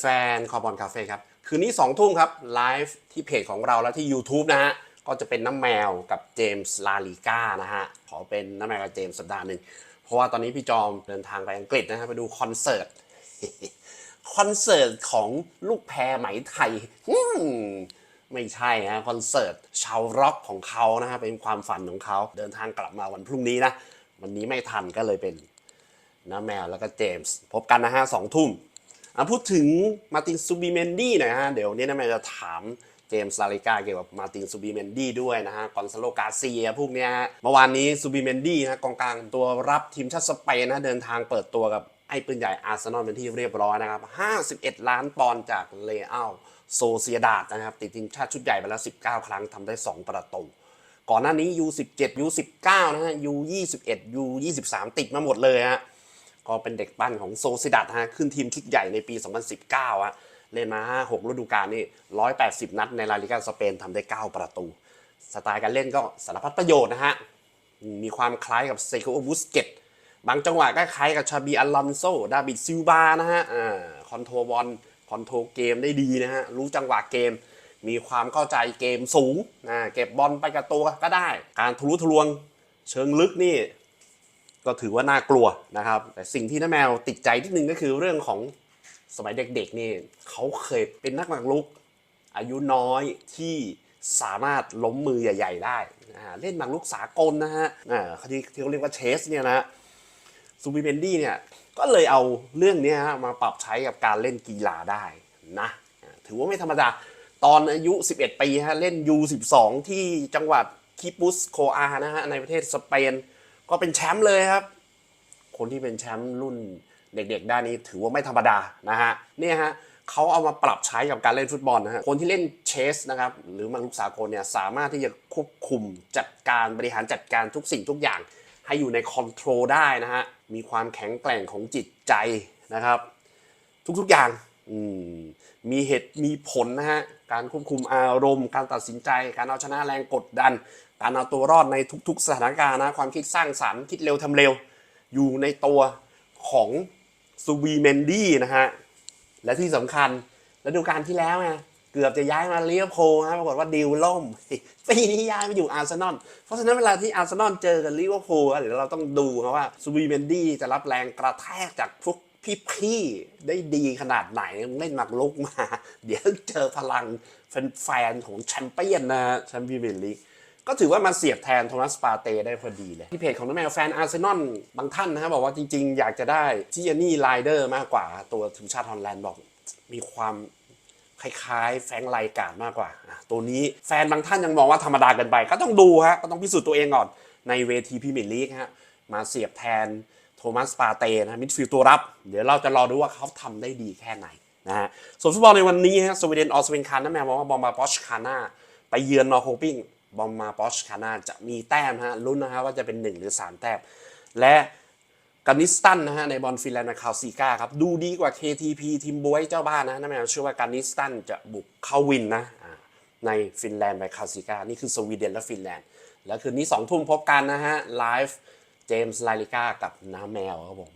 แฟนๆ คอบอลคาเฟ่ครับ คืนนี้2องทุ่มครับ ไลฟ์ที่เพจของเราและที่ YouTube นะฮะ ก็จะเป็นน้ำแมวกับเจมส์ลาลีกานะฮะ ขอเป็นน้ำแมวกับเจมส์สัปดาห์หนึ่ง เพราะว่าตอนนี้พี่จอมเดินทางไปอังกฤษนะฮะ ไปดูคอนเสิร์ต คอนเสิร์ตของลูกแพรไหมไทย ไม่ใช่ฮะคอนเสิร์ตชาวร็อกของเขานะฮะ เป็นความฝันของเขา เดินทางกลับมาวันพรุ่งนี้นะ วันนี้ไม่ทันก็เลยเป็นน้าแมวแล้วก็เจมส์พบกันนะฮะสองทุ่ม พูดถึงมาตินซูบิเมนดี้หน่อยฮะ เดี๋ยวนี้น้าแมวจะถามเจมส์ลาลิกาเกี่ยวกับมาตินซูบิเมนดี้ด้วยนะฮะกอนซาโลกาเซียพวกเนี้ยฮะ เมื่อวานนี้ซูบิเมนดี้นะกองกลางตัวรับทีมชาติสเปนนะเดินทางเปิดตัวกับไอ้ปืนใหญ่อาร์เซนอลเป็นที่เรียบร้อยนะครับ 51 ล้านปอนด์จากเลอัลโซเซียดาดนะครับ ติดทีมชาติชุดใหญ่ไปแล้ว 19 ครั้งทำได้ 2 ประตู ก่อนหน้านี้ U17 U19 นะฮะ U21 U23 ติดมาหมดเลยฮะ ก็เป็นเด็กปั้นของโซซียดาดฮะขึ้นทีมชุดใหญ่ในปี 2019อะเล่นมา 5-6 ฤดูกาลนี่ 180 นัดในลาลิกาสเปนทำได้ 9 ประตู สไตล์การเล่นก็สารพัดประโยชน์นะฮะ มีความคล้ายกับเซโกบุสเกตบางจังหวะก็คล้ายกับชาบีอัลลอนโซ ดาบิดซิลบานะฮะอ่าคอนโทรบอลคอนโทรเกมได้ดีนะฮะ รู้จังหวะเกม มีความเข้าใจเกมสูงนะเก็บบอลไปกับตัวก็ได้ การทะลุทะลวงเชิงลึกนี่ ก็ถือว่าน่ากลัวนะครับ แต่สิ่งที่น้าแมวติดใจที่หนึ่งก็คือเรื่องของสมัยเด็กๆนี่เขาเคยเป็นนักหมากรุก อายุน้อยที่สามารถล้มมือใหญ่ ๆ ได้นะเล่นหมากรุกสากลนะฮะอ่าที่ที่เขาเรียกว่าเชสเนี่ยนะซูบิเบนดี้เนี่ยก็เลยเอาเรื่องนี้ฮะมาปรับใช้กับการเล่นกีฬาได้นะถือว่าไม่ธรรมดา ตอนอายุ 11 ปีฮะเล่น U12 ที่จังหวัดคิปุสโคอานะฮะในประเทศสเปน ก็เป็นแชมป์เลยครับ คนที่เป็นแชมป์รุ่นเด็กๆ ด้านนี้ถือว่าไม่ธรรมดานะฮะเนี่ยฮะเขาเอามาปรับใช้กับการเล่นฟุตบอลนะฮะ คนที่เล่นเชสนะครับ หรือมันลูกสากลเนี่ยสามารถที่จะควบคุมจัดการบริหารจัดการทุกสิ่งทุกอย่าง ให้อยู่ในคอนโทรลได้นะฮะ มีความแข็งแกร่งของจิตใจนะครับ ทุกๆอย่างมมีเหตุมีผลนะฮะ การควบคุมอารมณ์ การตัดสินใจ การเอาชนะแรงกดดัน การเอาตัวรอดในทุก ๆ สถานการณ์นะความคิดสร้างสรรค์คิดเร็วทำเร็ว อยู่ในตัวของซูวีเมนดี้นะฮะ และที่สำคัญฤดูกาลที่แล้วไงเกือบจะย้ายมาเลียโพลฮะปรากฏว่าดีลล่มปีนี้ย้ายมาอยู่อาร์เซนอลเพราะฉะนั้นเวลาที่อาร์เซนอลเจอกับลิเวอร์พูลเดี๋ยวเราต้องดูครับว่าซูวีเมนดี้จะรับแรงกระแทกจากพวก พี่ๆได้ดีขนาดไหนเล่นหมักลุกมา เดี๋ยวเจอพลังแฟนๆของแชมเปี้ยนนะฮะแชมเปี้ยนลีกก็ถือว่ามาเสียบแทนโทมัสปาเต้ได้พอดีเลย ที่เพจของน้องแมวแฟนอาร์เซนอลบางท่านนะฮะบอกว่าจริงๆ อยากจะได้ที่ยานี่ไลเดอร์มากกว่า ตัวทีมชาติฮอลแลนด์บอกมีความคล้ายๆ แฟงไลการ์ดมากกว่าอะตัวนี้แฟนบางท่านยังมองว่าธรรมดาเกินไป ก็ต้องดูฮะก็ต้องพิสูจน์ตัวเองก่อนในเวทีพรีเมียร์ลีกฮะมาเสียบแทน มัสปาเต้นะมิดฟิลด์ตัวรับ เดี๋ยวเราจะรอดูว่าเขาทำได้ดีแค่ไหนนะฮะส่วนฟุตบอลในวันนี้ฮะสวีเดนออสเวนคานน้าแมวมองว่าบอมบาปอชคาน่าไปเยือนนอร์โคปิ้งบอมมาปอชคาน่าจะมีแต้มฮะลุ้นนะฮะว่าจะเป็น 1 หรือ 3 แต้ม และกานิสตันนะฮะในบอลฟินแลนด์กับคาวซีกาครับ ดูดีกว่า KTP ทีมบวยเจ้าบ้านนะนั่นหมายความเชื่อว่ากานิสตันจะบุกเข้าวินนะในฟินแลนด์ไปคาวซีกานี่คือสวีเดนและฟินแลนด์ แล้วคืนนี้ 2 ทุ่มพบกันนะฮะไลฟ์ เจมส์ไลลิก้ากับน้าแมวครับผม